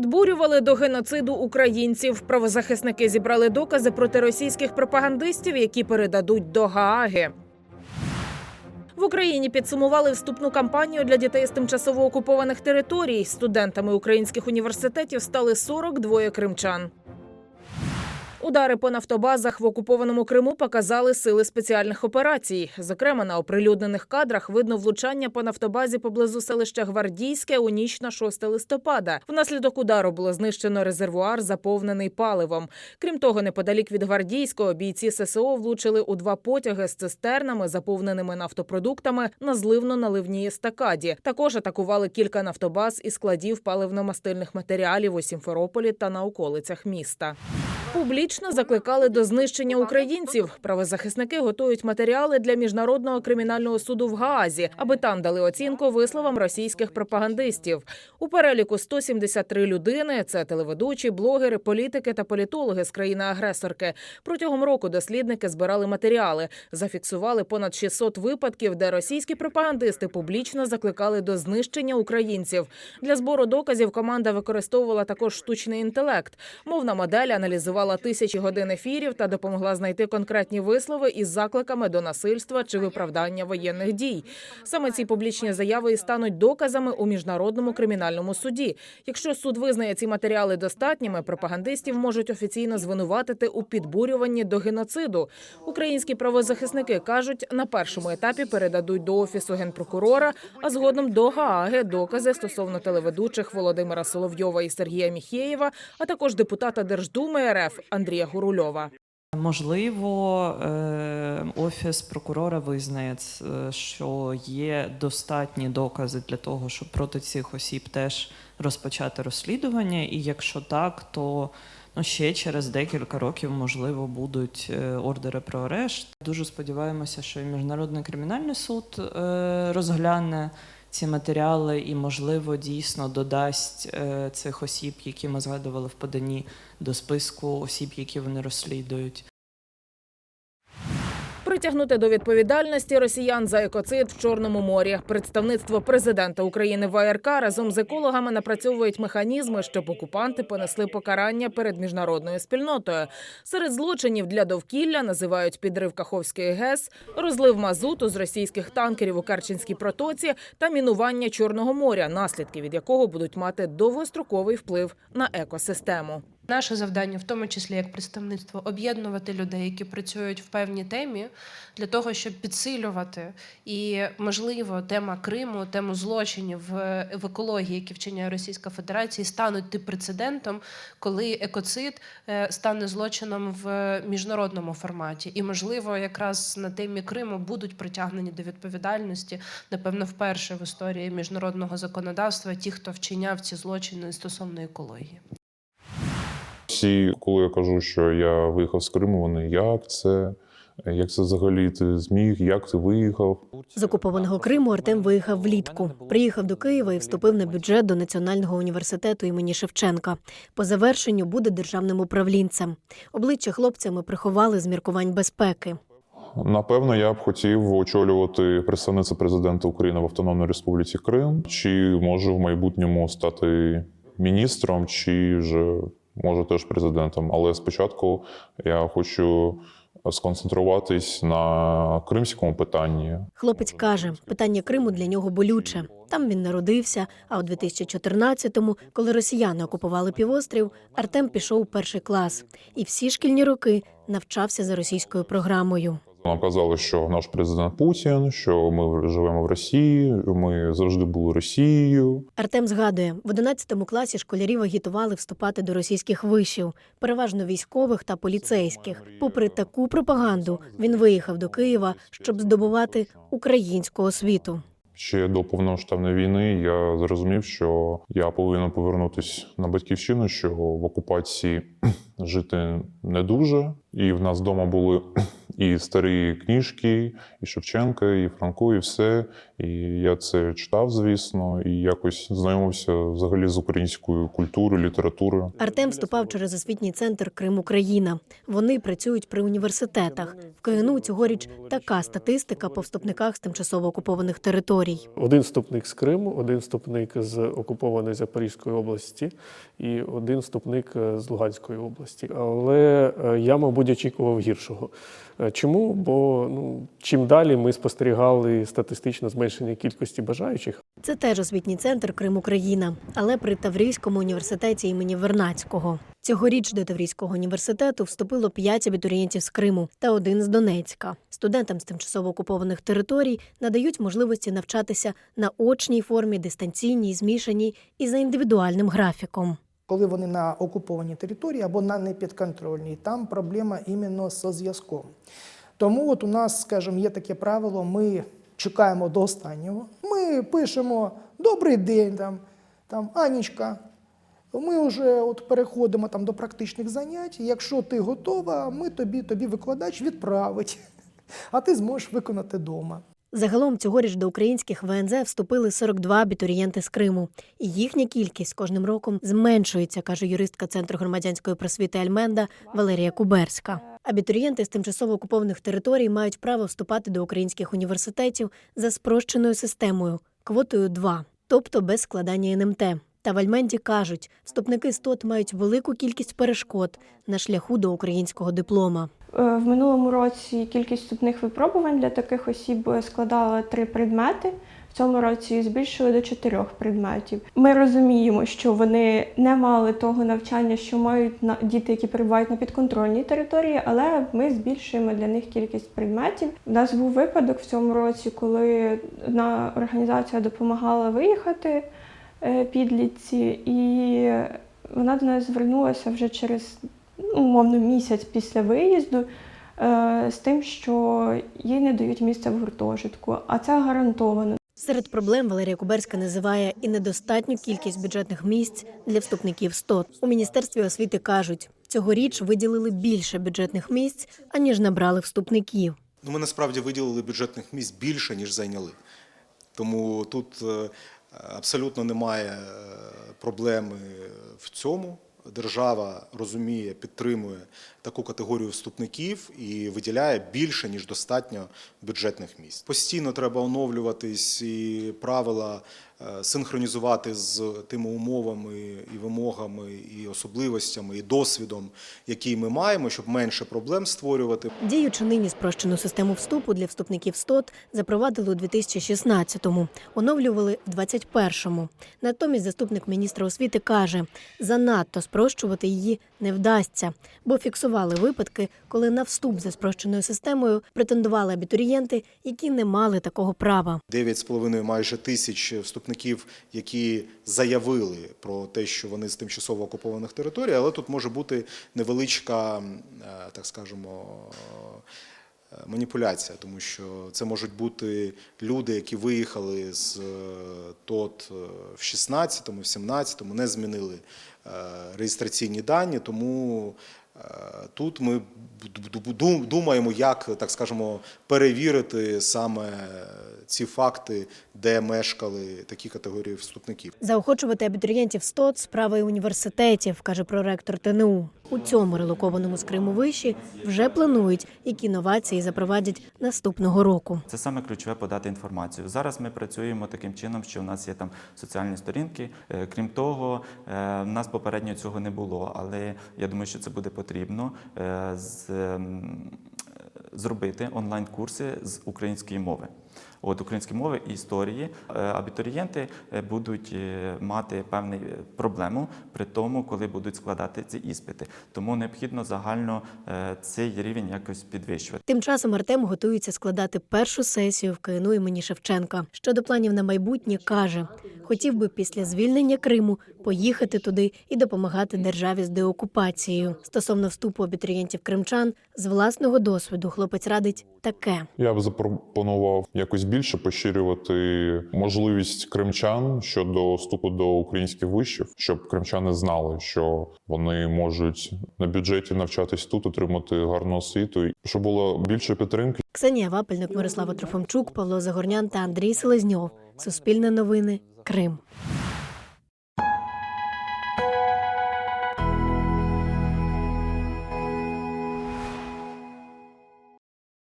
Підбурювали до геноциду українців. Правозахисники зібрали докази проти російських пропагандистів, які передадуть до Гааги. В Україні підсумували вступну кампанію для дітей з тимчасово окупованих територій. Студентами українських університетів стали 42 кримчан. Удари по нафтобазах в окупованому Криму показали сили спеціальних операцій. Зокрема, на оприлюднених кадрах видно влучання по нафтобазі поблизу селища Гвардійське у ніч на 6 листопада. Внаслідок удару було знищено резервуар, заповнений паливом. Крім того, неподалік від Гвардійського бійці ССО влучили у два потяги з цистернами, заповненими нафтопродуктами на зливно-наливній естакаді. Також атакували кілька нафтобаз і складів паливно-мастильних матеріалів у Сімферополі та на околицях міста. Публічно закликали до знищення українців. Правозахисники готують матеріали для міжнародного кримінального суду в Гаазі, аби там дали оцінку висловам російських пропагандистів. У переліку 173 людини це телеведучі, блогери, політики та політологи з країни-агресорки. Протягом року дослідники збирали матеріали, зафіксували понад 600 випадків, де російські пропагандисти публічно закликали до знищення українців. Для збору доказів команда використовувала також штучний інтелект. Мовна модель аналізувала тисячі годин ефірів та допомогла знайти конкретні вислови із закликами до насильства чи виправдання воєнних дій. Саме ці публічні заяви і стануть доказами у міжнародному кримінальному суді. Якщо суд визнає ці матеріали достатніми, пропагандистів можуть офіційно звинуватити у підбурюванні до геноциду. Українські правозахисники кажуть, на першому етапі передадуть до офісу генпрокурора, а згодом до Гааги докази стосовно телеведучих Володимира Соловйова і Сергія Міхєєва, а також депутата Держдуми РФ Андрія Гурульова. Можливо, е, офіс прокурора визнає, е, що є достатні докази для того, щоб проти цих осіб теж розпочати розслідування. І якщо так, то ну, ще через декілька років можливо будуть е, ордери про арешт. Дуже сподіваємося, що і міжнародний кримінальний суд розгляне. Ці матеріали і, можливо, дійсно додасть е, цих осіб, які ми згадували в поданні, до списку осіб, які вони розслідують. Притягнути до відповідальності росіян за екоцид в Чорному морі. Представництво президента України в АРК разом з екологами напрацьовують механізми, щоб окупанти понесли покарання перед міжнародною спільнотою. Серед злочинів для довкілля називають підрив Каховської ГЕС, розлив мазуту з російських танкерів у Керченській протоці та мінування Чорного моря, наслідки від якого будуть мати довгостроковий вплив на екосистему. Наше завдання, в тому числі як представництво, об'єднувати людей, які працюють в певній темі, для того, щоб підсилювати і, можливо, тема Криму, тему злочинів в екології, які вчиняє Російська Федерація, стануть тим прецедентом, коли екоцид е, стане злочином в міжнародному форматі. І, можливо, якраз на темі Криму будуть притягнені до відповідальності, напевно, вперше в історії міжнародного законодавства ті, хто вчиняв ці злочини стосовно екології. Всі, коли я кажу, що я виїхав з Криму, вони як це? Як це взагалі ти зміг? Як ти виїхав? З окупованого Криму Артем виїхав влітку. Приїхав до Києва і вступив на бюджет до Національного університету імені Шевченка. По завершенню буде державним управлінцем. Обличчя хлопця ми приховали з міркувань безпеки. Напевно, я б хотів очолювати представництво президента України в Автономній Республіці Крим, чи можу в майбутньому стати міністром, чи вже може теж президентом. Але спочатку я хочу сконцентруватись на кримському питанні. Хлопець каже, питання Криму для нього болюче. Там він народився. А у 2014-му, коли росіяни окупували півострів, Артем пішов у перший клас і всі шкільні роки навчався за російською програмою. Нам казали, що наш президент Путін, що ми живемо в Росії, ми завжди були Росією. Артем згадує, в 11 класі школярів агітували вступати до російських вишів, переважно військових та поліцейських. Попри таку пропаганду, він виїхав до Києва, щоб здобувати українську освіту. Ще до повномасштабної війни я зрозумів, що я повинен повернутися на батьківщину, що в окупації жити не дуже. І в нас вдома були і старі книжки, і Шевченка, і Франко, і все. І я це читав, звісно, і якось знайомився взагалі з українською культурою, літературою. Артем вступав через освітній центр Крим Україна. Вони працюють при університетах. В КНУ цьогоріч така статистика по вступниках з тимчасово окупованих територій. Один вступник з Криму, один вступник з окупованої Запорізької області і один вступник е, з Луганської області. Але е, я, мабуть, очікував гіршого. Е, Чому? Бо ну, чим далі ми спостерігали статистично зменшення кількості бажаючих, Це теж освітній центр Крим Україна, але при Таврійському університеті імені Вернацького. Цьогоріч до Таврійського університету вступило п'ять абітурієнтів з Криму та один з Донецька. Студентам з тимчасово окупованих територій надають можливості навчатися на очній формі, дистанційній, змішаній і за індивідуальним графіком. Коли вони на окупованій території або на непідконтрольній, там проблема іменно зі зв'язком. Тому от у нас, скажімо, є таке правило: ми чекаємо до останнього. Ми пишемо Добрий день, там, там Анічка. Ми вже от переходимо там до практичних занять. Якщо ти готова, ми тобі, тобі викладач відправить, а ти зможеш виконати вдома. Загалом цьогоріч до українських ВНЗ вступили 42 абітурієнти з Криму, і їхня кількість кожним роком зменшується, каже юристка Центру громадянської просвіти Альменда Валерія Куберська. Абітурієнти з тимчасово окупованих територій мають право вступати до українських університетів за спрощеною системою квотою 2, тобто без складання НМТ. Та в Альменді кажуть, вступники СТОТ мають велику кількість перешкод на шляху до українського диплома. Е, В минулому році кількість вступних випробувань для таких осіб складала три предмети. В цьому році збільшили до чотирьох предметів. Ми розуміємо, що вони не мали того навчання, що мають на діти, які перебувають на підконтрольній території, але ми збільшуємо для них кількість предметів. У нас був випадок в цьому році, коли одна організація допомагала виїхати е, підлітці, і вона до нас звернулася вже через умовно місяць після виїзду е, з тим, що їй не дають місця в гуртожитку, а це гарантовано. Серед проблем Валерія Куберська називає і недостатню кількість бюджетних місць для вступників СТОТ. У міністерстві освіти кажуть, цьогоріч виділили більше бюджетних місць, аніж набрали вступників. Ну, ми насправді виділили бюджетних місць більше, ніж зайняли. Тому тут е, абсолютно немає е, проблеми в цьому. Держава розуміє, підтримує таку категорію вступників і виділяє більше ніж достатньо бюджетних місць. Постійно треба оновлюватись і правила синхронізувати з тими умовами і вимогами, і особливостями, і досвідом, який ми маємо, щоб менше проблем створювати. Діючи нині спрощену систему вступу для вступників СТОТ запровадили у 2016-му, оновлювали в 21-му. Натомість заступник міністра освіти каже, занадто спрощувати її не вдасться, бо фіксували випадки, коли на вступ за спрощеною системою претендували абітурієнти, які не мали такого права. 9,5 майже тисяч вступників, які заявили про те, що вони з тимчасово окупованих територій, але тут може бути невеличка, е, так скажемо, е, маніпуляція, тому що це можуть бути люди, які виїхали з е, ТОТ в 16-му, в 17-му, не змінили реєстраційні дані, тому тут ми ду- ду- думаємо, як так скажемо, перевірити саме ці факти, де мешкали такі категорії вступників. Заохочувати абітурієнтів СТОТ справи університетів, каже проректор ТНУ. У цьому релокованому з Криму виші вже планують, які новації запровадять наступного року. Це саме ключове подати інформацію. Зараз ми працюємо таким чином, що у нас є там соціальні сторінки. Е, Крім того, е, в нас попередньо цього не було, але я думаю, що це буде потрібно е, з- зробити онлайн-курси з української мови. От української мови і історії Е, абітурієнти е, будуть е, мати певну проблему при тому, коли будуть складати ці іспити. Тому необхідно загально цей рівень якось підвищувати. Тим часом Артем готується складати першу сесію в КНУ імені Шевченка. Щодо планів на майбутнє каже, хотів би після звільнення Криму поїхати туди і допомагати державі з деокупацією. Стосовно вступу абітурієнтів кримчан з власного досвіду хлопець радить таке. Я б запропонував якось більше поширювати можливість кримчан щодо вступу до українських вишів, щоб кримчани знали, що вони можуть на бюджеті навчатись тут, отримати гарну освіту, щоб було більше підтримки. Ксенія Вапельник, Мирослава Трофимчук, Павло Загорнян та Андрій Селезньов. Суспільне новини. Крим.